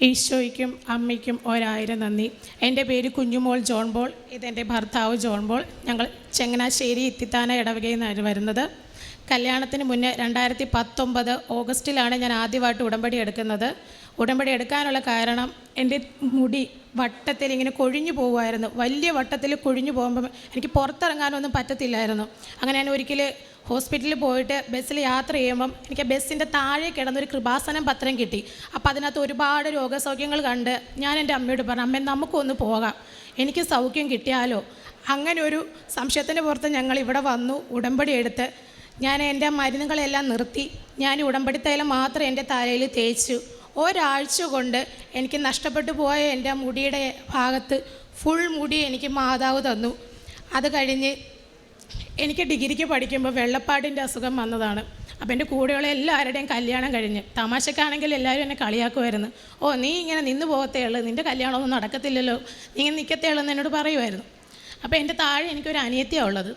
ഈശോയ്ക്കും അമ്മയ്ക്കും ഒരായിരം നന്ദി. എന്റെ പേര് കുഞ്ഞുമോൾ ജോൺ ബോൾ ഇതെന്റെ ഭർത്താവ് ജോൺ ബോൾ ഞങ്ങൾ ചങ്ങനാശ്ശേരി ഇത്തിത്താന ഇടവകയിൽ നിന്നാണ് വരുന്നത്. കല്യാണത്തിന് മുന്നേ രണ്ടായിരത്തി പത്തൊമ്പത് ഓഗസ്റ്റിലാണ് ഞാൻ ആദ്യമായിട്ട് ഉടമ്പടി എടുക്കുന്നത്. ഉടമ്പടി എടുക്കാനുള്ള കാരണം എന്റെ മുടി വട്ടത്തിൽ ഇങ്ങനെ കൊഴിഞ്ഞു പോകുമായിരുന്നു. വലിയ വട്ടത്തിൽ കൊഴിഞ്ഞു പോകുമ്പം എനിക്ക് പുറത്തിറങ്ങാനൊന്നും പറ്റത്തില്ലായിരുന്നു. അങ്ങനെ ഞാൻ ഒരിക്കൽ ഹോസ്പിറ്റലിൽ പോയിട്ട് ബസ്സിൽ യാത്ര ചെയ്യുമ്പം എനിക്ക് ബസ്സിന്റെ താഴെ കിടന്നൊരു കൃപാസനം പത്രം കിട്ടി. അപ്പോൾ അതിനകത്ത് ഒരുപാട് രോഗസൗഖ്യങ്ങൾ കണ്ട് ഞാൻ എന്റെ അമ്മയോട് പറഞ്ഞു അമ്മേ നമുക്കൊന്ന് പോകാം. എനിക്ക് സൗഖ്യം കിട്ടിയാലോ? അങ്ങനെ ഒരു സംശയത്തിന്റെ പുറത്ത് ഞങ്ങൾ ഇവിടെ വന്നു ഉടമ്പടി എടുത്ത്. ഞാൻ എന്റെ മരുന്നുകളെല്ലാം നിർത്തി. ഞാൻ ഉടമ്പടി തൈലം മാത്രം എന്റെ തലയിൽ തേച്ചു. ഒരാഴ്ച കൊണ്ട് എനിക്ക് നഷ്ടപ്പെട്ടു പോയ എന്റെ മുടിയുടെ ഭാഗത്ത് ഫുൾ മുടി എനിക്ക് മാതാവ് തന്നു. അത് കഴിഞ്ഞ് എനിക്ക് ഡിഗ്രിക്ക് പഠിക്കുമ്പോൾ വെള്ളപ്പാടിന്റെ അസുഖം വന്നതാണ്. അപ്പോൾ എന്റെ കൂടെയുള്ള എല്ലാവരുടെയും കല്യാണം കഴിഞ്ഞ്. തമാശക്കാണെങ്കിൽ എല്ലാവരും എന്നെ കളിയാക്കുമായിരുന്നു. ഓ നീ ഇങ്ങനെ നിന്ന് പോകത്തേ ഉള്ളൂ. നിന്റെ കല്യാണമൊന്നും നടക്കത്തില്ലല്ലോ. നീ ഇങ്ങനെ നിൽക്കത്തേ ഉള്ളൂ എന്ന് എന്നോട് പറയുമായിരുന്നു. അപ്പോൾ എന്റെ താഴെ എനിക്കൊരു അനിയത്തിയാണ് ഉള്ളത്.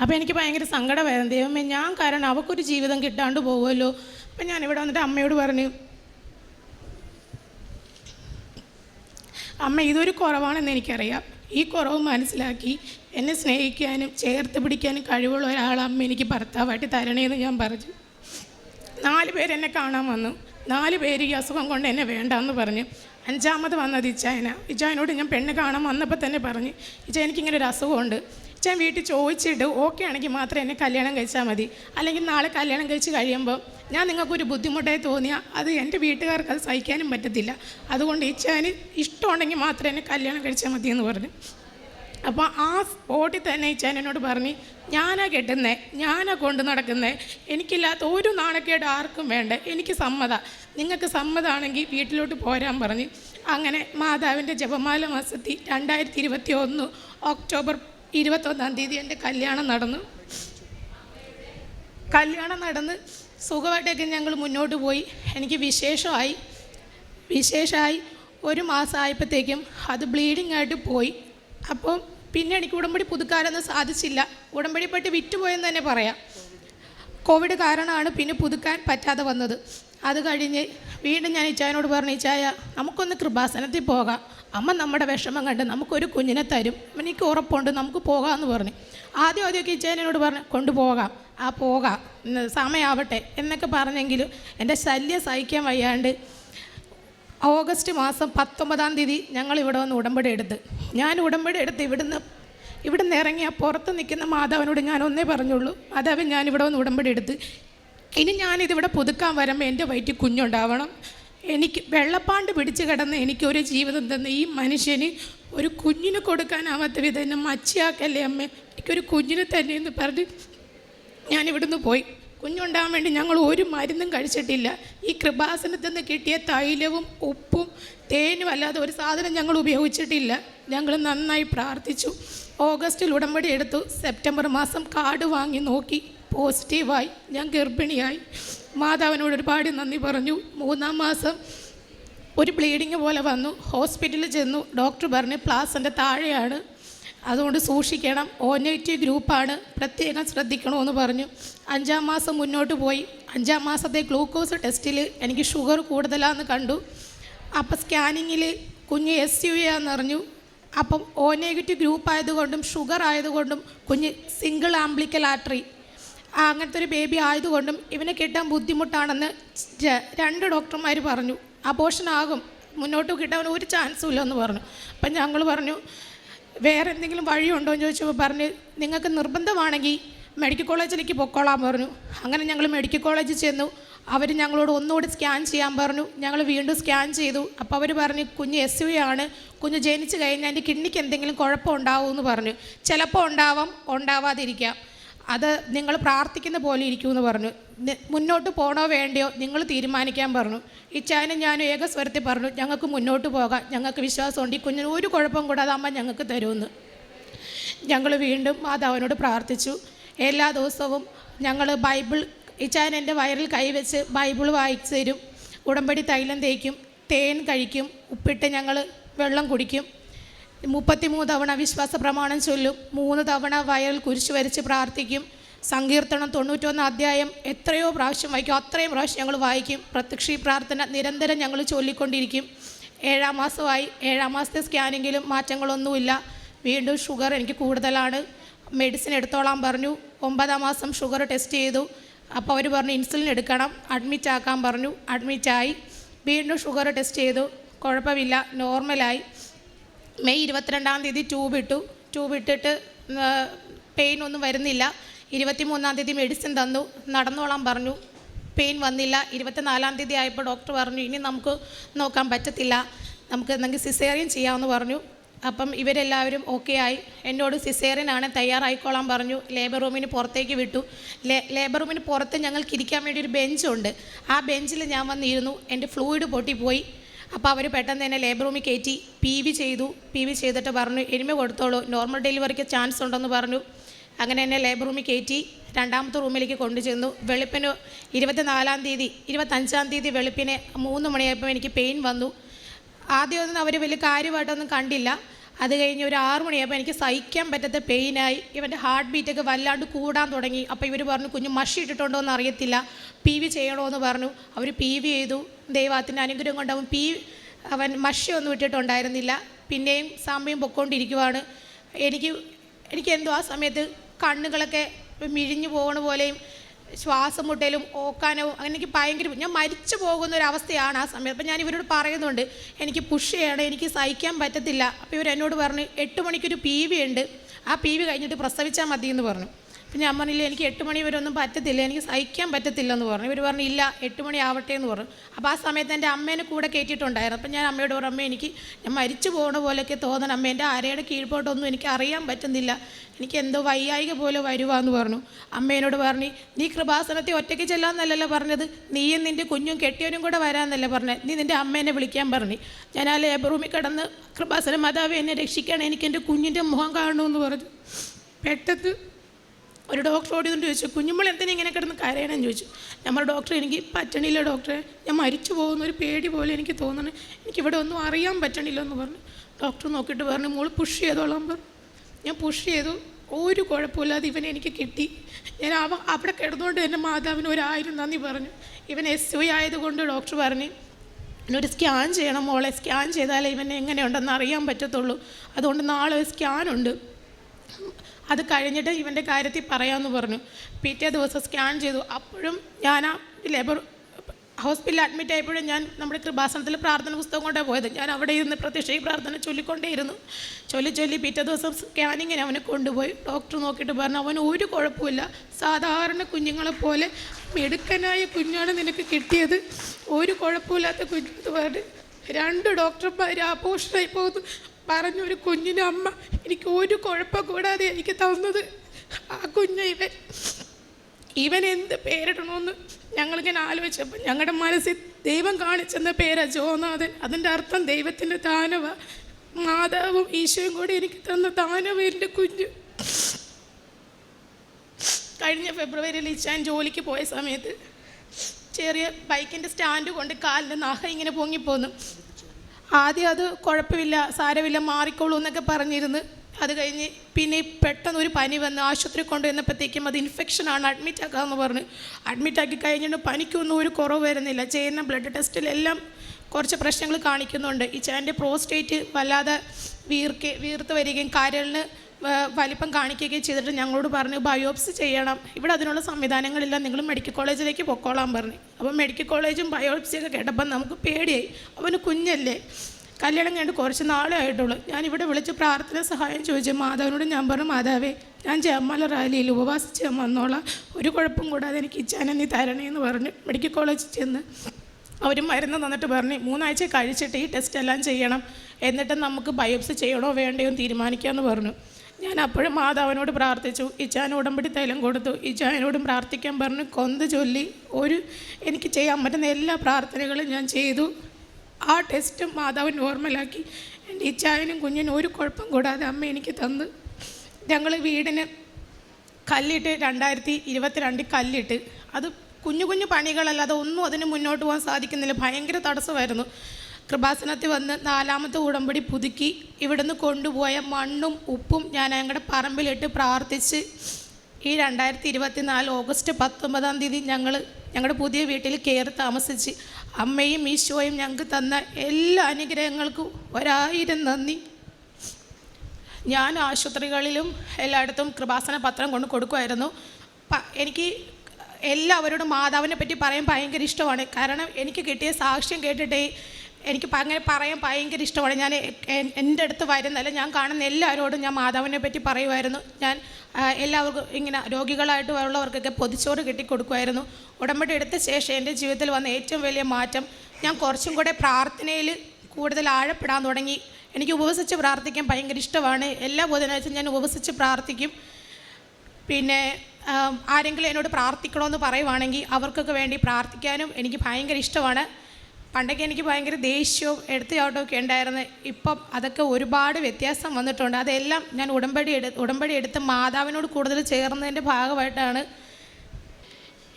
അപ്പോൾ എനിക്ക് ഭയങ്കര സങ്കടമായിരുന്നു. ദൈവമേ ഞാൻ കാരണം അവൾക്കൊരു ജീവിതം കിട്ടാണ്ട് പോകുമല്ലോ. അപ്പം ഞാനിവിടെ വന്നിട്ട് അമ്മയോട് പറഞ്ഞു അമ്മ ഇതൊരു കുറവാണെന്ന് എനിക്കറിയാം. ഈ കുറവ് മനസ്സിലാക്കി എന്നെ സ്നേഹിക്കാനും ചേർത്ത് പിടിക്കാനും കഴിവുള്ള ഒരാൾ അമ്മ എനിക്ക് ഭർത്താവായിട്ട് തരണേന്ന് ഞാൻ പറഞ്ഞു. നാല് പേരെന്നെ കാണാൻ വന്നു. നാല് പേര് ഈ അസുഖം കൊണ്ട് എന്നെ വേണ്ടാന്ന് പറഞ്ഞു. അഞ്ചാമത് വന്നത് ഇച്ചായന. ഇച്ചായനോട് ഞാൻ പെണ്ണ് കാണാൻ വന്നപ്പോൾ തന്നെ പറഞ്ഞു ഇച്ച എനിക്കിങ്ങനെ ഒരു അസുഖമുണ്ട്. ഇച്ചാൻ വീട്ടിൽ ചോദിച്ചിട്ട് ഓക്കെ ആണെങ്കിൽ മാത്രം എന്നെ കല്യാണം കഴിച്ചാൽ മതി. അല്ലെങ്കിൽ നാളെ കല്യാണം കഴിച്ച് കഴിയുമ്പോൾ ഞാൻ നിങ്ങൾക്കൊരു ബുദ്ധിമുട്ടായി തോന്നിയാൽ അത് എന്റെ വീട്ടുകാർക്ക് അത് സഹിക്കാനും പറ്റത്തില്ല. അതുകൊണ്ട് ഇച്ചാന് ഇഷ്ടമുണ്ടെങ്കിൽ മാത്രം എന്നെ കല്യാണം കഴിച്ചാൽ മതി എന്ന് പറഞ്ഞു. അപ്പോൾ ആ സ്പോട്ടിൽ തന്നെ ഇച്ചാൻ എന്നോട് പറഞ്ഞ് ഞാനാ കെട്ടുന്നേ ഞാനാ കൊണ്ട് നടക്കുന്നേ എനിക്കില്ലാത്ത ഒരു നാണക്കേട് ആർക്കും വേണ്ട എനിക്ക് സമ്മത. നിങ്ങൾക്ക് സമ്മതമാണെങ്കിൽ വീട്ടിലോട്ട് പോരാൻ പറഞ്ഞ്. അങ്ങനെ മാതാവിന്റെ ജപമാല മാസത്തിൽ രണ്ടായിരത്തി ഇരുപത്തി ഒന്ന് ഒക്ടോബർ ഇരുപത്തൊന്നാം തീയതി എന്റെ കല്യാണം നടന്നു. കല്യാണം നടന്ന് സുഖമായിട്ടൊക്കെ ഞങ്ങൾ മുന്നോട്ട് പോയി. എനിക്ക് വിശേഷമായി വിശേഷമായി ഒരു മാസമായപ്പോഴത്തേക്കും അത് ബ്ലീഡിങ് ആയിട്ട് പോയി. അപ്പം പിന്നെ എനിക്ക് ഉടമ്പടി പുതുക്കാനൊന്നും സാധിച്ചില്ല. ഉടമ്പടി പെട്ട് വിറ്റുപോയെന്ന് തന്നെ പറയാം. കോവിഡ് കാരണമാണ് പിന്നെ പുതുക്കാൻ പറ്റാതെ വന്നത്. അത് കഴിഞ്ഞ് വീണ്ടും ഞാൻ ഇച്ചായനോട് പറഞ്ഞു ഇച്ചായ നമുക്കൊന്ന് കൃപാസനത്തിൽ പോകാം. അമ്മ നമ്മുടെ വിഷമം കണ്ട് നമുക്കൊരു കുഞ്ഞിനെ തരും. എനിക്ക് ഉറപ്പുണ്ട് നമുക്ക് പോകാമെന്ന് പറഞ്ഞു. ആദ്യം ആദ്യമൊക്കെ ഇച്ചേനോട് പറഞ്ഞു കൊണ്ടുപോകാം ആ പോകാം സമയമാവട്ടെ എന്നൊക്കെ പറഞ്ഞെങ്കിലും എന്റെ ശല്യം സഹിക്കാൻ വയ്യാണ്ട് ഓഗസ്റ്റ് മാസം പത്തൊമ്പതാം തീയതി ഞങ്ങൾ ഇവിടെ വന്ന് ഉടമ്പടി എടുത്ത്. ഞാൻ ഉടമ്പടി എടുത്ത് ഇവിടുന്ന് ഇവിടുന്ന് ഇറങ്ങിയ പുറത്ത് നിൽക്കുന്ന മാതാവിനോട് ഞാൻ ഒന്നേ പറഞ്ഞുള്ളൂ. മാതാവ് ഞാൻ ഇവിടെ വന്ന് ഉടമ്പടി എടുത്ത്. ഇനി ഞാനിതിവിടെ പുതുക്കാൻ വരുമ്പോൾ എന്റെ വയറ്റിൽ കുഞ്ഞുണ്ടാവണം. എനിക്ക് വെള്ളപ്പാണ്ട് പിടിച്ച് കിടന്ന് എനിക്കൊരു ജീവിതം തന്ന ഈ മനുഷ്യന് ഒരു കുഞ്ഞിന് കൊടുക്കാനാവാത്ത വിധം എന്നെ മച്ചിയാക്കല്ലേ അമ്മ? എനിക്കൊരു കുഞ്ഞിനെ തന്നെ എന്ന് പറഞ്ഞ് ഞാൻ ഇവിടുന്ന് പോയി. കുഞ്ഞുണ്ടാകാൻ വേണ്ടി ഞങ്ങൾ ഒരു മരുന്നും കഴിച്ചിട്ടില്ല. ഈ കൃപാസനത്തിൽ നിന്ന് കിട്ടിയ തൈലവും ഉപ്പും തേനും അല്ലാതെ ഒരു സാധനം ഞങ്ങൾ ഉപയോഗിച്ചിട്ടില്ല. ഞങ്ങൾ നന്നായി പ്രാർത്ഥിച്ചു. ഓഗസ്റ്റിൽ ഉടമ്പടി എടുത്തു. സെപ്റ്റംബർ മാസം കാർഡ് വാങ്ങി നോക്കി. പോസിറ്റീവായി. ഞാൻ ഗർഭിണിയായി. മാതാവിനോട് ഒരുപാട് നന്ദി പറഞ്ഞു. മൂന്നാം മാസം ഒരു ബ്ലീഡിങ് പോലെ വന്നു. ഹോസ്പിറ്റലിൽ ചെന്നു. ഡോക്ടർ പറഞ്ഞു പ്ലാസിന്റെ താഴെയാണ്. അതുകൊണ്ട് സൂക്ഷിക്കണം. ഓ നെഗറ്റീവ് ഗ്രൂപ്പാണ് പ്രത്യേകം ശ്രദ്ധിക്കണമെന്ന് പറഞ്ഞു. അഞ്ചാം മാസം മുന്നോട്ട് പോയി. അഞ്ചാം മാസത്തെ ഗ്ലൂക്കോസ് ടെസ്റ്റിൽ എനിക്ക് ഷുഗർ കൂടുതലാണെന്ന് കണ്ടു. അപ്പോൾ സ്കാനിങ്ങിൽ കുഞ്ഞ് എസ് യു ആണെന്നറിഞ്ഞു അപ്പം ഓ നെഗറ്റീവ് ഗ്രൂപ്പ് ആയതുകൊണ്ടും ഷുഗർ ആയതുകൊണ്ടും കുഞ്ഞ് സിംഗിൾ ആംബ്ലിക്കൽ ആട്രി അങ്ങനത്തെ ഒരു ബേബി ആയതുകൊണ്ടും ഇവനെ കിട്ടാൻ ബുദ്ധിമുട്ടാണെന്ന് രണ്ട് ഡോക്ടർമാർ പറഞ്ഞു. അബോഷൻ ആകും. മുന്നോട്ട് കിട്ടാൻ ഒരു ചാൻസും ഇല്ലെന്ന് പറഞ്ഞു. അപ്പം ഞങ്ങൾ പറഞ്ഞു വേറെ എന്തെങ്കിലും വഴിയുണ്ടോ? എന്ന് ചോദിച്ചപ്പോൾ പറഞ്ഞ് നിങ്ങൾക്ക് നിർബന്ധമാണെങ്കിൽ മെഡിക്കൽ കോളേജിലേക്ക് പൊക്കോളാൻ പറഞ്ഞു. അങ്ങനെ ഞങ്ങൾ മെഡിക്കൽ കോളേജിൽ ചെന്നു. അവർ ഞങ്ങളോട് ഒന്നുകൂടി സ്കാൻ ചെയ്യാൻ പറഞ്ഞു. ഞങ്ങൾ വീണ്ടും സ്കാൻ ചെയ്തു. അപ്പോൾ അവർ പറഞ്ഞു കുഞ്ഞ് എസ് യു ആണ്. കുഞ്ഞ് ജനിച്ചു കഴിഞ്ഞാൽ എന്റെ കിഡ്നിക്ക് എന്തെങ്കിലും കുഴപ്പം ഉണ്ടാവുമെന്ന് പറഞ്ഞു. ചിലപ്പോൾ ഉണ്ടാവാം ഉണ്ടാവാതിരിക്കാം. അത് നിങ്ങൾ പ്രാർത്ഥിക്കുന്ന പോലെ ഇരിക്കുമെന്ന് പറഞ്ഞു. മുന്നോട്ട് പോകണോ വേണ്ടയോ നിങ്ങൾ തീരുമാനിക്കാൻ പറഞ്ഞു. ഇച്ചായനും ഞാനും ഏക സ്വരത്തിൽ പറഞ്ഞു ഞങ്ങൾക്ക് മുന്നോട്ട് പോകാം. ഞങ്ങൾക്ക് വിശ്വാസമുണ്ട്. ഈ കുഞ്ഞിന് ഒരു കുഴപ്പം കൂടാതെ അമ്മ ഞങ്ങൾക്ക് തരുമെന്ന്. ഞങ്ങൾ വീണ്ടും മാതാവിനോട് പ്രാർത്ഥിച്ചു. എല്ലാ ദിവസവും ഞങ്ങൾ ബൈബിൾ ഇച്ചായൻ എന്റെ വയറിൽ കൈവച്ച് ബൈബിൾ വായിച്ചു തരും. ഉടമ്പടി തൈലം തേക്കും തേൻ കഴിക്കും ഉപ്പിട്ട് ഞങ്ങൾ വെള്ളം കുടിക്കും. മുപ്പത്തിമൂന്ന് തവണ വിശ്വാസ പ്രമാണം ചൊല്ലും. മൂന്ന് തവണ വയറിൽ കുരിശ് വരച്ച് പ്രാർത്ഥിക്കും. സങ്കീർത്തനം തൊണ്ണൂറ്റൊന്ന് അധ്യായം എത്രയോ പ്രാവശ്യം വായിക്കും. അത്രയും പ്രാവശ്യം ഞങ്ങൾ വായിക്കും. പ്രത്യക്ഷി പ്രാർത്ഥന നിരന്തരം ഞങ്ങൾ ചൊല്ലിക്കൊണ്ടിരിക്കും. ഏഴാം മാസമായി. ഏഴാം മാസത്തെ സ്കാനിങ്ങിലും മാറ്റങ്ങളൊന്നുമില്ല. വീണ്ടും ഷുഗർ എനിക്ക് കൂടുതലാണ്. മെഡിസിൻ എടുത്തോളാൻ പറഞ്ഞു. ഒമ്പതാം മാസം ഷുഗർ ടെസ്റ്റ് ചെയ്തു. അപ്പോൾ അവർ പറഞ്ഞു ഇൻസുലിൻ എടുക്കണം. അഡ്മിറ്റ് ആക്കാൻ പറഞ്ഞു. അഡ്മിറ്റായി. വീണ്ടും ഷുഗർ ടെസ്റ്റ് ചെയ്തു. കുഴപ്പമില്ല. നോർമലായി. മെയ് ഇരുപത്തിരണ്ടാം തീയതി ട്യൂബ് ഇട്ടു. ട്യൂബ് ഇട്ടിട്ട് പെയിൻ ഒന്നും വരുന്നില്ല. ഇരുപത്തിമൂന്നാം തീയതി മെഡിസിൻ തന്നു. നടന്നോളാം പറഞ്ഞു. പെയിൻ വന്നില്ല. ഇരുപത്തിനാലാം തീയതി ആയപ്പോൾ ഡോക്ടർ പറഞ്ഞു ഇനി നമുക്ക് നോക്കാൻ പറ്റത്തില്ല. നമുക്ക് എന്തെങ്കിലും സിസേറിയൻ ചെയ്യാമെന്ന് പറഞ്ഞു. അപ്പം ഇവരെല്ലാവരും ഓക്കെ ആയി. എന്നോട് സിസേറിയനാണ് തയ്യാറായിക്കോളാം പറഞ്ഞു. ലേബർ റൂമിന് പുറത്തേക്ക് വിട്ടു. ലേബർ റൂമിന് പുറത്ത് ഞങ്ങൾക്ക് ഇരിക്കാൻ വേണ്ടി ഒരു ബെഞ്ചുണ്ട് ആ ബെഞ്ചിൽ ഞാൻ വന്നിരുന്നു. എന്റെ ഫ്ലൂയിഡ് പൊട്ടിപ്പോയി. അപ്പോൾ അവർ പെട്ടെന്ന് തന്നെ ലേബർ റൂമിൽ കയറ്റി പി വി ചെയ്തു. പി വി ചെയ്തിട്ട് പറഞ്ഞു എരുമ കൊടുത്തോളൂ. നോർമൽ ഡെലിവറിക്ക് ചാൻസ് ഉണ്ടെന്ന് പറഞ്ഞു. അങ്ങനെ എന്നെ ലേബർ റൂമിൽ കയറ്റി രണ്ടാമത്തെ റൂമിലേക്ക് കൊണ്ടുചെന്നു. വെളുപ്പിന് ഇരുപത്തിനാലാം തീയതി ഇരുപത്തഞ്ചാം തീയതി വെളുപ്പിന് മൂന്ന് മണിയായപ്പോൾ എനിക്ക് പെയിൻ വന്നു. ആദ്യമൊന്നും അവർ വലിയ കാര്യമായിട്ടൊന്നും കണ്ടില്ല. അത് കഴിഞ്ഞ് ഒരു ആറു മണിയായപ്പോൾ എനിക്ക് സഹിക്കാൻ പറ്റാത്ത പെയിനായി ഇവന്റെ ഹാർട്ട് ബീറ്റൊക്കെ വല്ലാണ്ട് കൂടാൻ തുടങ്ങി. അപ്പോൾ ഇവർ പറഞ്ഞു കുഞ്ഞു മഷി ഇട്ടിട്ടുണ്ടോ എന്ന് അറിയത്തില്ല. പി വി ചെയ്യണമെന്ന് പറഞ്ഞു. അവർ പി വി ചെയ്തു. ദൈവത്തിന്റെ അനുഗ്രഹം കൊണ്ട് അവൻ പി അവൻ മഷി ഒന്നും ഇട്ടിട്ടുണ്ടായിരുന്നില്ല. പിന്നെയും സമയം പൊക്കോണ്ടിരിക്കുവാണ്. എനിക്ക് എനിക്ക് എന്തോ ആ സമയത്ത് കണ്ണുകളൊക്കെ മിഴിഞ്ഞു പോകണ പോലെയും ശ്വാസം മുട്ടലും ഓക്കാനവും അങ്ങനെ എനിക്ക് ഭയങ്കര ഞാൻ മരിച്ചു പോകുന്ന ഒരു അവസ്ഥയാണ് ആ സമയത്ത് അപ്പം ഞാൻ ഇവരോട് പറയുന്നുണ്ട് എനിക്ക് പുഷ് ചെയ്യണം എനിക്ക് സഹിക്കാൻ പറ്റത്തില്ല. അപ്പോൾ ഇവർ എന്നോട് പറഞ്ഞു എട്ട് മണിക്കൊരു പി വി ഉണ്ട്. ആ പി വി കഴിഞ്ഞിട്ട് പ്രസവിച്ചാൽ മതി എന്ന് പറഞ്ഞു. അപ്പം ഞാൻ പറഞ്ഞില്ല എനിക്ക് എട്ട് മണി വരെ ഒന്നും പറ്റത്തില്ല എനിക്ക് സഹിക്കാൻ പറ്റത്തില്ല എന്ന് പറഞ്ഞു. ഇവർ പറഞ്ഞു ഇല്ല എട്ട് മണി ആവട്ടെ എന്ന് പറഞ്ഞു. അപ്പോൾ ആ സമയത്ത് എന്റെ അമ്മേനെ കൂടെ കയറ്റിയിട്ടുണ്ടായിരുന്നു അപ്പം ഞാൻ അമ്മയോട് പറഞ്ഞു അമ്മ എനിക്ക് ഞാൻ മരിച്ചു പോകുന്ന പോലെയൊക്കെ തോന്നണം. അമ്മ എന്റെ ആരയുടെ കീഴ്പോട്ടൊന്നും എനിക്ക് അറിയാൻ പറ്റുന്നില്ല. എനിക്ക് എന്തോ വയ്യായിക പോലെ വരുവാന്ന് പറഞ്ഞു. അമ്മേനോട് പറഞ്ഞു നീ കൃപാസനത്തെ ഒറ്റയ്ക്ക് ചെല്ലാമെന്നല്ലല്ലോ പറഞ്ഞത്. നീയും നിന്റെ കുഞ്ഞും കെട്ടിയവനും കൂടെ വരാമെന്നല്ലേ പറഞ്ഞത്. നീ നിന്റെ അമ്മേനെ വിളിക്കാൻ പറഞ്ഞു. ഞാൻ ആ ലേബർ റൂമിൽ കിടന്ന് കൃപാസന മാതാവ് എന്നെ രക്ഷിക്കണം എനിക്ക് എന്റെ കുഞ്ഞിന്റെ മുഖം കാണണമെന്ന് പറഞ്ഞു. പെട്ടെന്ന് ഒരു ഡോക്ടർ ഓടി ഇതുകൊണ്ട് ചോദിച്ചു കുഞ്ഞുമ്പോൾ എന്തിനാ ഇങ്ങനെ കിടന്ന് കരയണമെന്ന് ചോദിച്ചു. നമ്മൾ ഡോക്ടർ എനിക്ക് പറ്റണില്ല ഡോക്ടറെ ഞാൻ മരിച്ചു പോകുന്ന ഒരു പേടി പോലെ എനിക്ക് തോന്നണേ. എനിക്കിവിടെ ഒന്നും അറിയാൻ പറ്റണില്ല എന്ന് പറഞ്ഞു. ഡോക്ടർ നോക്കിയിട്ട് പറഞ്ഞു മോൾ പുഷ് ചെയ്തോളാം പറഞ്ഞു. ഞാൻ പുഷ് ചെയ്തു. ഒരു കുഴപ്പമില്ലാതെ ഇവനെ എനിക്ക് കിട്ടി. ഞാൻ അവ അവിടെ കിടന്നുകൊണ്ട് എന്റെ മാതാവിന് ഒരായിരം നന്ദി പറഞ്ഞു. ഇവൻ എസ് യു ആയതുകൊണ്ട് ഡോക്ടർ പറഞ്ഞു ഒരു സ്കാൻ ചെയ്യണം മോളെ. സ്കാൻ ചെയ്താലേ ഇവൻ എങ്ങനെയുണ്ടെന്ന് അറിയാൻ പറ്റത്തുള്ളൂ. അതുകൊണ്ട് നാളെ ഒരു സ്കാനുണ്ട് അത് കഴിഞ്ഞിട്ട് ഇവന്റെ കാര്യത്തിൽ പറയാമെന്ന് പറഞ്ഞു. പിറ്റേ ദിവസം സ്കാൻ ചെയ്തു. അപ്പോഴും ഞാൻ ആ ലേബർ ഹോസ്പിറ്റലിൽ അഡ്മിറ്റ് ആയപ്പോഴും ഞാൻ നമ്മുടെ കൃപാസനത്തിൽ പ്രാർത്ഥന പുസ്തകം കൊണ്ടേ പോയത്. ഞാൻ അവിടെ ഇരുന്ന് പ്രത്യക്ഷ പ്രാർത്ഥന ചൊല്ലിക്കൊണ്ടേയിരുന്നു. ചൊല്ലി ചൊല്ലി പിറ്റേ ദിവസം സ്കാനിങ്ങിന് അവനെ കൊണ്ടുപോയി. ഡോക്ടർ നോക്കിയിട്ട് പറഞ്ഞു അവന് ഒരു കുഴപ്പമില്ല സാധാരണ കുഞ്ഞുങ്ങളെപ്പോലെ മിടുക്കനായ കുഞ്ഞാണ് നിനക്ക് കിട്ടിയത്. ഒരു കുഴപ്പമില്ലാത്ത കുഞ്ഞു പറഞ്ഞു രണ്ട് ഡോക്ടർമാർ ആഘോഷമായി പോകുന്നു. പറഞ്ഞു ഒരു കുഞ്ഞിന്റെ അമ്മ എനിക്ക് ഒരു കുഴപ്പം കൂടാതെ എനിക്ക് തന്നത്. ആ കുഞ്ഞ് ഇവൻ ഇവൻ എന്ത് പേരിടണമെന്ന് ഞങ്ങളിങ്ങനെ ആലോചിച്ചപ്പോൾ ഞങ്ങളുടെ മനസ്സിൽ ദൈവം കാണിച്ചെന്ന പേരാ ജോനാഥൻ. അതിന്റെ അർത്ഥം ദൈവത്തിന്റെ താനവ മാതാവും ഈശോയും കൂടി എനിക്ക് തന്ന ദാനവ എന്റെ കുഞ്ഞ്. കഴിഞ്ഞ ഫെബ്രുവരിയിൽ ഇച്ചാൻ ജോലിക്ക് പോയ സമയത്ത് ചെറിയ ബൈക്കിന്റെ സ്റ്റാൻഡ് കൊണ്ട് കാലിന്റെ നഖ ഇങ്ങനെ പൊങ്ങിപ്പോന്നു. ആദ്യം അത് കുഴപ്പമില്ല സാരമില്ല മാറിക്കോളൂ എന്നൊക്കെ പറഞ്ഞിരുന്ന്. അത് കഴിഞ്ഞ് പിന്നെ പെട്ടെന്ന് ഒരു പനി വന്ന് ആശുപത്രി കൊണ്ടുവന്നപ്പോഴത്തേക്കും അത് ഇൻഫെക്ഷനാണ് അഡ്മിറ്റ് ആക്കാമെന്ന് പറഞ്ഞ്. അഡ്മിറ്റ് ആക്കി കഴിഞ്ഞിട്ട് പനിക്കൊന്നും ഒരു കുറവ് വരുന്നില്ല. ചെയ്യുന്ന ബ്ലഡ് ടെസ്റ്റിലെല്ലാം കുറച്ച് പ്രശ്നങ്ങൾ കാണിക്കുന്നുണ്ട്. ഈ ചാന്റെ പ്രോസ്റ്റേറ്റ് വല്ലാതെ വീർക്കെ വീർത്ത് വരികയും കരളിന് വലിപ്പം കാണിക്കുകയൊക്കെ ചെയ്തിട്ട് ഞങ്ങളോട് പറഞ്ഞു ബയോപ്സി ചെയ്യണം. ഇവിടെ അതിനുള്ള സംവിധാനങ്ങളില്ല. നിങ്ങൾ മെഡിക്കൽ കോളേജിലേക്ക് പൊക്കോളാൻ പറഞ്ഞു. അപ്പോൾ മെഡിക്കൽ കോളേജും ബയോപ്സിയൊക്കെ കേട്ടപ്പോൾ നമുക്ക് പേടിയായി. അവന് കുഞ്ഞല്ലേ. കല്യാണം കഴിഞ്ഞിട്ട് കുറച്ച് നാളേ ആയിട്ടുള്ളൂ. ഞാൻ ഇവിടെ വിളിച്ച് പ്രാർത്ഥന സഹായം ചോദിച്ചു മാതാവിനോട് ഞാൻ പറഞ്ഞു മാതാവേ ഞാൻ ജമ്മല റാലിയിൽ ഉപവാസിച്ച് വന്നോളാം. ഒരു കുഴപ്പം കൂടാതെ എനിക്ക് ഇച്ചാനെ നീ തരണേ എന്ന് പറഞ്ഞു മെഡിക്കൽ കോളേജിൽ ചെന്ന് അവർ മരുന്ന് തന്നിട്ട് പറഞ്ഞു മൂന്നാഴ്ച കഴിച്ചിട്ട് ഈ ടെസ്റ്റ് എല്ലാം ചെയ്യണം. എന്നിട്ട് നമുക്ക് ബയോപ്സി ചെയ്യണോ വേണ്ടയോ തീരുമാനിക്കാമെന്ന് പറഞ്ഞു. ഞാൻ അപ്പോഴും മാതാവിനോട് പ്രാർത്ഥിച്ചു ഇച്ചാൻ ഉടമ്പടി തൈലം കൊടുത്തു. ഇച്ചാനോടും പ്രാർത്ഥിക്കാൻ പറഞ്ഞു കൊന്ത് ചൊല്ലി ഒരു എനിക്ക് ചെയ്യാൻ പറ്റുന്ന എല്ലാ പ്രാർത്ഥനകളും ഞാൻ ചെയ്തു. ആ ടെസ്റ്റും മാതാവ് നോർമലാക്കി എന്റെ ഇച്ചായനും കുഞ്ഞിനും ഒരു കുഴപ്പം കൂടാതെ അമ്മ എനിക്ക് തന്ന്. ഞങ്ങൾ വീടിന് കല്ലിട്ട് രണ്ടായിരത്തി ഇരുപത്തിരണ്ടിൽ കല്ലിട്ട്. അത് കുഞ്ഞു കുഞ്ഞു പണികളല്ലാതെ ഒന്നും അതിന് മുന്നോട്ട് പോകാൻ സാധിക്കുന്നില്ല. ഭയങ്കര തടസ്സമായിരുന്നു. കൃപാസനത്തിൽ വന്ന് നാലാമത്തെ ഉടമ്പടി പുതുക്കി ഇവിടുന്ന് കൊണ്ടുപോയ മണ്ണും ഉപ്പും ഞാൻ ഞങ്ങളുടെ പറമ്പിലിട്ട് പ്രാർത്ഥിച്ച് ഈ രണ്ടായിരത്തി ഇരുപത്തി നാല് ഓഗസ്റ്റ് പത്തൊമ്പതാം തീയതി ഞങ്ങൾ ഞങ്ങളുടെ പുതിയ വീട്ടിൽ കയറി താമസിച്ച് അമ്മയും ഈശോയും ഞങ്ങൾക്ക് തന്ന എല്ലാ അനുഗ്രഹങ്ങൾക്കും ഒരായിരം നന്ദി. ഞാൻ ആശുപത്രികളിലും എല്ലായിടത്തും കൃപാസന പത്രം കൊണ്ട് കൊടുക്കുമായിരുന്നു. എനിക്ക് എല്ലാവരോടും മാതാവിനെ പറ്റി പറയാൻ ഭയങ്കര ഇഷ്ടമാണ്. കാരണം എനിക്ക് കിട്ടിയ സാക്ഷ്യം കേട്ടിട്ടേ എനിക്ക് അങ്ങനെ പറയാൻ ഭയങ്കര ഇഷ്ടമാണ്. ഞാൻ എന്റെ അടുത്ത് വരുന്നല്ല ഞാൻ കാണുന്ന എല്ലാവരോടും ഞാൻ മാതാവിനെ പറ്റി പറയുമായിരുന്നു. ഞാൻ എല്ലാവർക്കും ഇങ്ങനെ രോഗികളായിട്ട് ഉള്ളവർക്കൊക്കെ പൊതിച്ചോറ് കിട്ടിക്കൊടുക്കുമായിരുന്നു. ഉടമ്പടി എടുത്ത ശേഷം എന്റെ ജീവിതത്തിൽ വന്ന ഏറ്റവും വലിയ മാറ്റം ഞാൻ കുറച്ചും കൂടെ പ്രാർത്ഥനയിൽ കൂടുതൽ ആഴപ്പെടാൻ തുടങ്ങി. എനിക്ക് ഉപവസിച്ച് പ്രാർത്ഥിക്കാൻ ഭയങ്കര ഇഷ്ടമാണ്. എല്ലാ ബുധനാഴ്ചയും ഞാൻ ഉപവസിച്ച് പ്രാർത്ഥിക്കും. പിന്നെ ആരെങ്കിലും എന്നോട് പ്രാർത്ഥിക്കണമെന്ന് പറയുവാണെങ്കിൽ അവർക്കൊക്കെ വേണ്ടി പ്രാർത്ഥിക്കാനും എനിക്ക് ഭയങ്കര ഇഷ്ടമാണ്. പണ്ടൊക്കെ എനിക്ക് ഭയങ്കര ദേഷ്യവും എടുത്തുചാട്ടവും ഒക്കെ ഉണ്ടായിരുന്നു ഇപ്പം അതൊക്കെ ഒരുപാട് വ്യത്യാസം വന്നിട്ടുണ്ട്. അതെല്ലാം ഞാൻ ഉടമ്പടി എടു ഉടമ്പടി എടുത്ത് മാതാവിനോട് കൂടുതൽ ചേർന്നതിന്റെ ഭാഗമായിട്ടാണ്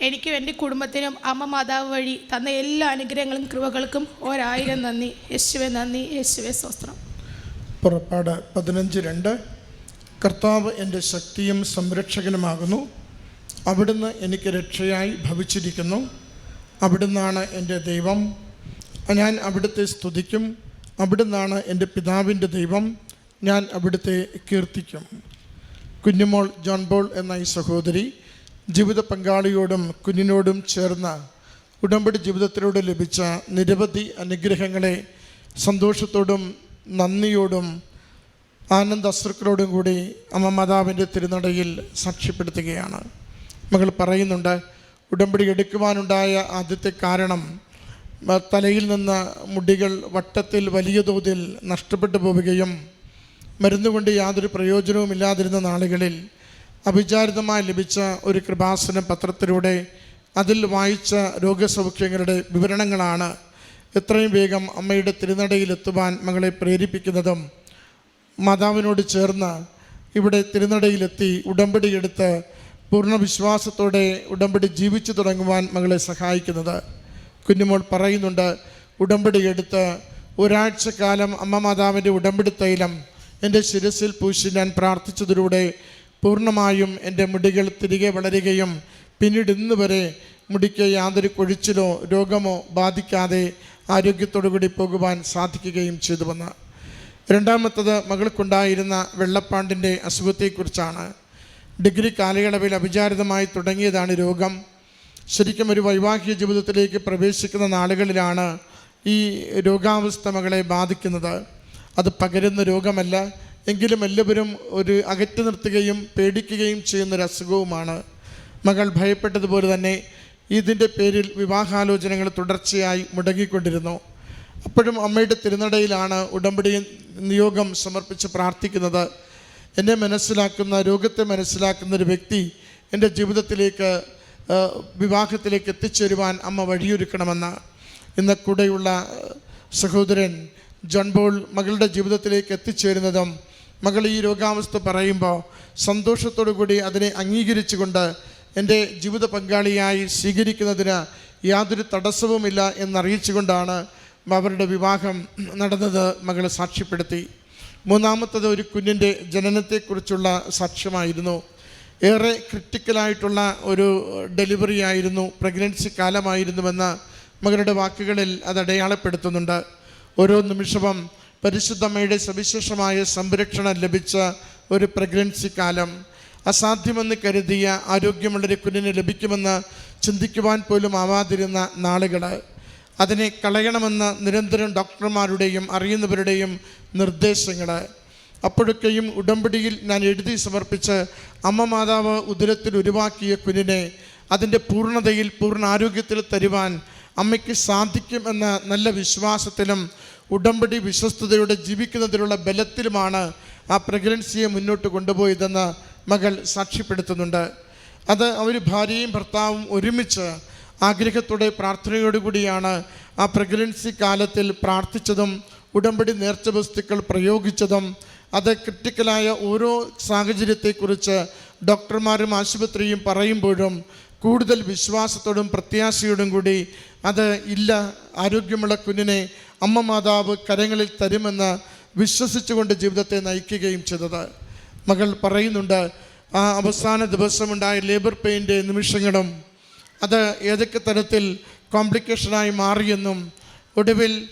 എനിക്കും എന്റെ കുടുംബത്തിനും അമ്മ മാതാവ് വഴി തന്ന എല്ലാ അനുഗ്രഹങ്ങളും കൃപകൾക്കും ഒരായിരം നന്ദി. യേശുവെ നന്ദി യേശുവെ സ്വസ്ത്രം പുറപ്പാട് പതിനഞ്ച് രണ്ട്. കർത്താവ് എന്റെ ശക്തിയും സംരക്ഷകനുമാകുന്നു. അവിടുന്ന് എനിക്ക് രക്ഷയായി ഭവിച്ചിരിക്കുന്നു. അവിടുന്നാണ് എന്റെ ദൈവം. ഞാൻ അവിടുത്തെ സ്തുതിക്കും. അവിടുന്നാണ് എന്റെ പിതാവിന്റെ ദൈവം. ഞാൻ അവിടുത്തെ കീർത്തിക്കും. കുഞ്ഞുമോൾ ജോൺ ബോൾ എന്ന ഈ സഹോദരി ജീവിത പങ്കാളിയോടും കുഞ്ഞിനോടും ചേർന്ന ഉടമ്പടി ജീവിതത്തിലൂടെ ലഭിച്ച നിരവധി അനുഗ്രഹങ്ങളെ സന്തോഷത്തോടും നന്ദിയോടും ആനന്ദ അശ്രുക്കളോടും കൂടി അമ്മ മാതാവിന്റെ തിരുനടയിൽ സാക്ഷ്യപ്പെടുത്തുകയാണ്. മകൾ പറയുന്നുണ്ട് ഉടമ്പടി എടുക്കുവാനുണ്ടായ ആദ്യത്തെ കാരണം തലയിൽ നിന്ന് മുടികൾ വട്ടത്തിൽ വലിയ തോതിൽ നഷ്ടപ്പെട്ടു പോവുകയും മരുന്നുകൊണ്ട് യാതൊരു പ്രയോജനവും ഇല്ലാതിരുന്ന നാളുകളിൽ അഭിചാരിതമായി ലഭിച്ച ഒരു കൃപാസന പത്രത്തിലൂടെ അതിൽ വായിച്ച രോഗസൗഖ്യങ്ങളുടെ വിവരണങ്ങളാണ് എത്രയും വേഗം അമ്മയുടെ തിരുനടയിലെത്തുവാൻ മകളെ പ്രേരിപ്പിക്കുന്നതും മാതാവിനോട് ചേർന്ന് ഇവിടെ തിരുനടയിലെത്തി ഉടമ്പടി എടുത്ത് പൂർണ വിശ്വാസത്തോടെ ഉടമ്പടി ജീവിച്ചു തുടങ്ങുവാൻ മകളെ സഹായിക്കുന്നത്. കുഞ്ഞുമോൾ പറയുന്നുണ്ട് ഉടമ്പടി എടുത്ത് ഒരാഴ്ചക്കാലം അമ്മ മാതാവിന്റെ ഉടമ്പടി തൈലം എന്റെ ശിരസിൽ പൂശി ഞാൻ പ്രാർത്ഥിച്ചതിലൂടെ പൂർണമായും എന്റെ മുടികൾ തിരികെ വളരുകയും പിന്നീട് ഇന്ന് വരെ മുടിക്ക് യാതൊരു കൊഴിച്ചിലോ രോഗമോ ബാധിക്കാതെ ആരോഗ്യത്തോടു കൂടി പോകുവാൻ സാധിക്കുകയും ചെയ്തുവെന്ന് രണ്ടാമത്തത് മകൾക്കുണ്ടായിരുന്ന വെള്ളപ്പാണ്ടിന്റെ അസുഖത്തെക്കുറിച്ചാണ്. ഡിഗ്രി കാലയളവിൽ അവിചാരിതമായി തുടങ്ങിയതാണ് രോഗം. ശരിക്കും ഒരു വൈവാഹിക ജീവിതത്തിലേക്ക് പ്രവേശിക്കുന്ന നാളുകളിലാണ് ഈ രോഗാവസ്ഥ മകളെ ബാധിക്കുന്നത്. അത് പകരുന്ന രോഗമല്ല. എങ്കിലും എല്ലാവരും ഒരു അകറ്റി നിർത്തുകയും പേടിക്കുകയും ചെയ്യുന്നൊരു അസുഖവുമാണ്. മകൾ ഭയപ്പെട്ടതുപോലെ തന്നെ ഇതിന്റെ പേരിൽ വിവാഹാലോചനകൾ തുടർച്ചയായി മുടങ്ങിക്കൊണ്ടിരുന്നു. അപ്പോഴും അമ്മയുടെ തിരുനടയിലാണ് ഉടമ്പടി നിയോഗം സമർപ്പിച്ച് പ്രാർത്ഥിക്കുന്നത്. എന്നെ മനസ്സിലാക്കുന്ന രോഗത്തെ മനസ്സിലാക്കുന്ന ഒരു വ്യക്തി എന്റെ ജീവിതത്തിലേക്ക് വിവാഹത്തിലേക്ക് എത്തിച്ചേരുവാൻ അമ്മ വഴിയൊരുക്കണമെന്ന് ഇന്ന് കൂടെയുള്ള സഹോദരൻ ജോൺ ബോൾ മകളുടെ ജീവിതത്തിലേക്ക് എത്തിച്ചേരുന്നതും മകൾ ഈ രോഗാവസ്ഥ പറയുമ്പോൾ സന്തോഷത്തോടു കൂടി അതിനെ അംഗീകരിച്ചുകൊണ്ട് എന്റെ ജീവിത പങ്കാളിയായി സ്വീകരിക്കുന്നതിന് യാതൊരു തടസ്സവുമില്ല എന്നറിയിച്ചുകൊണ്ടാണ് അവരുടെ വിവാഹം നടന്നത് മകൾ സാക്ഷ്യപ്പെടുത്തി. മൂന്നാമത്തത് ഒരു കുഞ്ഞിന്റെ ജനനത്തെക്കുറിച്ചുള്ള സാക്ഷ്യമായിരുന്നു. ഏറെ ക്രിട്ടിക്കലായിട്ടുള്ള ഒരു ഡെലിവറി ആയിരുന്നു പ്രഗ്നൻസി കാലമായിരുന്നുവെന്ന് മകളുടെ വാക്കുകളിൽ അത് അടയാളപ്പെടുത്തുന്നുണ്ട്. ഓരോ നിമിഷവും പരിശുദ്ധമ്മയുടെ സവിശേഷമായ സംരക്ഷണം ലഭിച്ച ഒരു പ്രഗ്നൻസി കാലം. അസാധ്യമെന്ന് കരുതിയ ആരോഗ്യമുള്ളൊരു കുഞ്ഞിന് ലഭിക്കുമെന്ന് ചിന്തിക്കുവാൻ പോലും ആവാതിരുന്ന നാളുകൾ അതിനെ കളയണമെന്ന് നിരന്തരം ഡോക്ടർമാരുടെയും അറിയുന്നവരുടെയും നിർദ്ദേശങ്ങൾ അപ്പോഴൊക്കെയും ഉടമ്പടിയിൽ ഞാൻ എഴുതി സമർപ്പിച്ച് അമ്മ മാതാവ് ഉദരത്തിൽ ഉരുവാക്കിയ കുഞ്ഞിനെ അതിന്റെ പൂർണതയിൽ പൂർണ ആരോഗ്യത്തിൽ തരുവാൻ അമ്മയ്ക്ക് സാധിക്കുമെന്ന നല്ല വിശ്വാസത്തിലും ഉടമ്പടി വിശ്വസ്തയോടെ ജീവിക്കുന്നതിലുള്ള ബലത്തിലുമാണ് ആ പ്രഗ്നൻസിയെ മുന്നോട്ട് കൊണ്ടുപോയതെന്ന് മകൾ സാക്ഷ്യപ്പെടുത്തുന്നുണ്ട്. അത് അവർ ഭാര്യയും ഭർത്താവും ഒരുമിച്ച് ആഗ്രഹത്തോടെ പ്രാർത്ഥനയോടുകൂടിയാണ് ആ പ്രഗ്നൻസി കാലത്തിൽ പ്രാർത്ഥിച്ചതും ഉടമ്പടി നേർച്ച വസ്തുക്കൾ പ്രയോഗിച്ചതും അത് ക്രിട്ടിക്കലായ ഓരോ സാഹചര്യത്തെക്കുറിച്ച് ഡോക്ടർമാരും ആശുപത്രിയും പറയുമ്പോഴും കൂടുതൽ വിശ്വാസത്തോടും പ്രത്യാശയോടും കൂടി അത് ഇല്ല ആരോഗ്യമുള്ള കുഞ്ഞിനെ അമ്മ മാതാവ് കരങ്ങളിൽ തരുമെന്ന് വിശ്വസിച്ചുകൊണ്ട് ജീവിതത്തെ നയിക്കുകയും ചെയ്തത്. മകൾ പറയുന്നുണ്ട് ആ അവസാന ദിവസമുണ്ടായ ലേബർ പെയിന്റെ നിമിഷങ്ങളും അത് ഏതൊക്കെ തരത്തിൽ കോംപ്ലിക്കേഷനായി മാറിയെന്നും ഒടുവിൽ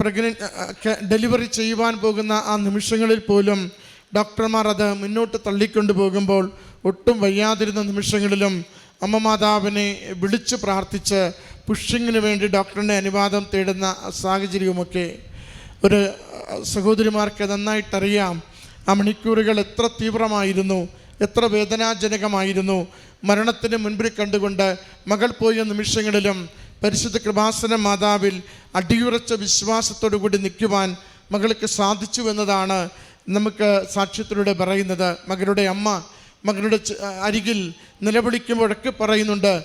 പ്രഗ്നന്റ് ഡെലിവറി ചെയ്യുവാൻ പോകുന്ന ആ നിമിഷങ്ങളിൽ പോലും ഡോക്ടർമാർ അത് മുന്നോട്ട് തള്ളിക്കൊണ്ടു പോകുമ്പോൾ ഒട്ടും വയ്യാതിരുന്ന നിമിഷങ്ങളിലും അമ്മ മാതാവിനെ വിളിച്ച് പ്രാർത്ഥിച്ച് പുഷിങ്ങിന് വേണ്ടി ഡോക്ടറിന്റെ അനുവാദം തേടുന്ന സാഹചര്യവുമൊക്കെ ഒരു സഹോദരിമാർക്ക് നന്നായിട്ടറിയാം. ആ മണിക്കൂറുകൾ എത്ര തീവ്രമായിരുന്നു എത്ര വേദനാജനകമായിരുന്നു. മരണത്തിന് മുൻപിൽ കണ്ടുകൊണ്ട് മകൾ പോയ നിമിഷങ്ങളിലും പരിശുദ്ധ കൃപാസന മാതാവിൽ അടിയുറച്ച വിശ്വാസത്തോടു കൂടി നിൽക്കുവാൻ മകൾക്ക് സാധിച്ചു എന്നതാണ് നമുക്ക് സാക്ഷ്യത്തിലൂടെ പറയുന്നത്. മകളുടെ അമ്മ മകളുടെ അരികിൽ നിലവിളിക്കുമ്പോഴൊക്കെ പറയുന്നുണ്ട്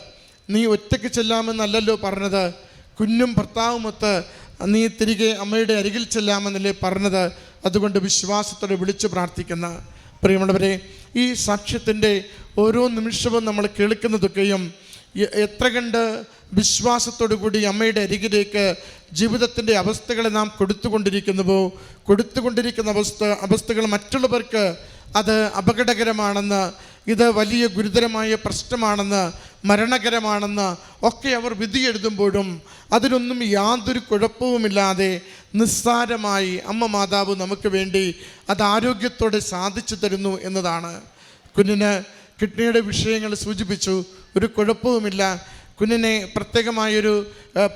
നീ ഒറ്റയ്ക്ക് ചെല്ലാമെന്നല്ലല്ലോ പറഞ്ഞത്. കുഞ്ഞും ഭർത്താവുമൊത്ത് നീ തിരികെ അമ്മയുടെ അരികിൽ ചെല്ലാമെന്നല്ലേ പറഞ്ഞത്. അതുകൊണ്ട് വിശ്വാസത്തോടെ വിളിച്ചു പ്രാർത്ഥിക്കുന്ന. പ്രിയമുള്ളവരെ ഈ സാക്ഷ്യത്തിന്റെ ഓരോ നിമിഷവും നമ്മൾ കേൾക്കുന്നതൊക്കെയും എത്ര കണ്ട് വിശ്വാസത്തോടു കൂടി അമ്മയുടെ അരികിലേക്ക് ജീവിതത്തിന്റെ അവസ്ഥകളെ നാം കൊടുത്തുകൊണ്ടിരിക്കുന്നുവോ? കൊടുത്തുകൊണ്ടിരിക്കുന്ന അവസ്ഥ അവസ്ഥകൾ മറ്റുള്ളവർക്ക് അത് അപകടകരമാണെന്ന് ഇത് വലിയ ഗുരുതരമായ പ്രശ്നമാണെന്ന് മരണകരമാണെന്ന് ഒക്കെ അവർ വിധി എഴുതുമ്പോഴും അതിനൊന്നും യാതൊരു കുഴപ്പവുമില്ലാതെ നിസ്സാരമായി അമ്മ മാതാവ് നമുക്ക് വേണ്ടി അത് ആരോഗ്യത്തോടെ സാധിച്ചു തരുന്നു എന്നതാണ്. കുഞ്ഞിന് കിഡ്നിയുടെ വിഷയങ്ങൾ സൂചിപ്പിച്ചു. ഒരു കുഴപ്പവുമില്ല. കുഞ്ഞിനെ പ്രത്യേകമായൊരു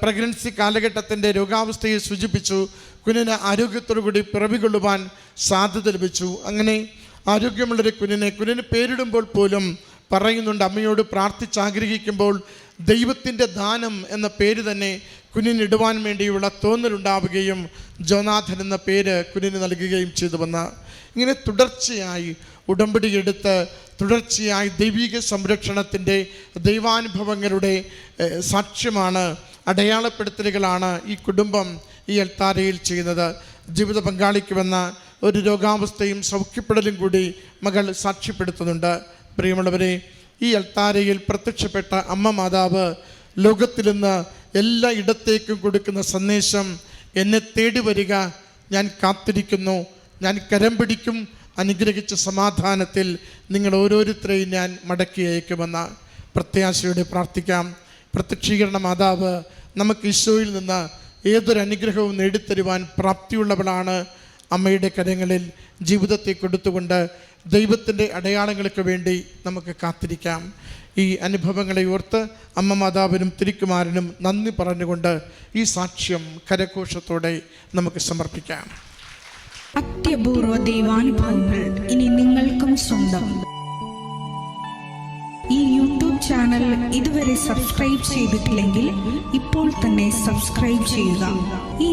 പ്രഗ്നൻസി കാലഘട്ടത്തിന്റെ രോഗാവസ്ഥയെ സൂചിപ്പിച്ചു. കുഞ്ഞിന് ആരോഗ്യത്തോടു കൂടി പിറവികൊള്ളുവാൻ സാധ്യത ലഭിച്ചു. അങ്ങനെ ആരോഗ്യമുള്ളൊരു കുഞ്ഞിനെ കുഞ്ഞിന് പേരിടുമ്പോൾ പോലും പറയുന്നുണ്ട് അമ്മയോട് പ്രാർത്ഥിച്ചാഗ്രഹിക്കുമ്പോൾ ദൈവത്തിന്റെ ദാനം എന്ന പേര് തന്നെ കുഞ്ഞിനിടുവാൻ വേണ്ടിയുള്ള തോന്നലുണ്ടാവുകയും ജോനാഥൻ എന്ന പേര് കുഞ്ഞിന് നൽകുകയും ചെയ്തു വന്ന. ഇങ്ങനെ തുടർച്ചയായി ഉടമ്പടി എടുത്ത് തുടർച്ചയായി ദൈവിക സംരക്ഷണത്തിന്റെ ദൈവാനുഭവങ്ങളുടെ സാക്ഷ്യമാണ് അടയാളപ്പെടുത്തലുകളാണ് ഈ കുടുംബം ഈ എൽത്താരയിൽ ചെയ്യുന്നത്. ജീവിത പങ്കാളിക്ക് വന്ന ഒരു രോഗാവസ്ഥയും സൗഖ്യപ്പെടലും കൂടി മകൾ സാക്ഷ്യപ്പെടുത്തുന്നുണ്ട്. പ്രിയമുള്ളവരെ ഈ എൽത്താരയിൽ പ്രത്യക്ഷപ്പെട്ട അമ്മ മാതാവ് ലോകത്തിൽ നിന്ന് എല്ലാ ഇടത്തേക്കും കൊടുക്കുന്ന സന്ദേശം എന്നെ തേടി വരിക ഞാൻ കാത്തിരിക്കുന്നു. ഞാൻ കരം പിടിക്കും അനുഗ്രഹിച്ച സമാധാനത്തിൽ നിങ്ങൾ ഓരോരുത്തരെയും ഞാൻ മടക്കി അയക്കുമെന്ന പ്രത്യാശയോടെ പ്രാർത്ഥിക്കാം. പ്രത്യക്ഷീകരണ മാതാവ് നമുക്ക് ഈശോയിൽ നിന്ന് ഏതൊരു അനുഗ്രഹവും നേടിത്തരുവാൻ പ്രാപ്തിയുള്ളവളാണ് അമ്മയുടെ കരങ്ങളിൽ ജീവിതത്തെ കൊടുത്തുകൊണ്ട് ദൈവത്തിന്റെ അടയാളങ്ങൾക്ക് വേണ്ടി നമുക്ക് കാത്തിരിക്കാം. ഈ അനുഭവങ്ങളെ ഓർത്ത് അമ്മ മാതാവിനും തിരുക്കുമാരനും നന്ദി പറഞ്ഞുകൊണ്ട് ഈ സാക്ഷ്യം കരഘോഷത്തോടെ നമുക്ക് സമർപ്പിക്കാം. അത്യപൂർവ ദൈവാനുഭവങ്ങൾ ഇനി നിങ്ങൾക്കും സ്വന്തം. ഈ യൂട്യൂബ് ചാനൽ ഇതുവരെ സബ്സ്ക്രൈബ് ചെയ്തിട്ടില്ലെങ്കിൽ ഇപ്പോൾ തന്നെ സബ്സ്ക്രൈബ് ചെയ്യുക. ഈ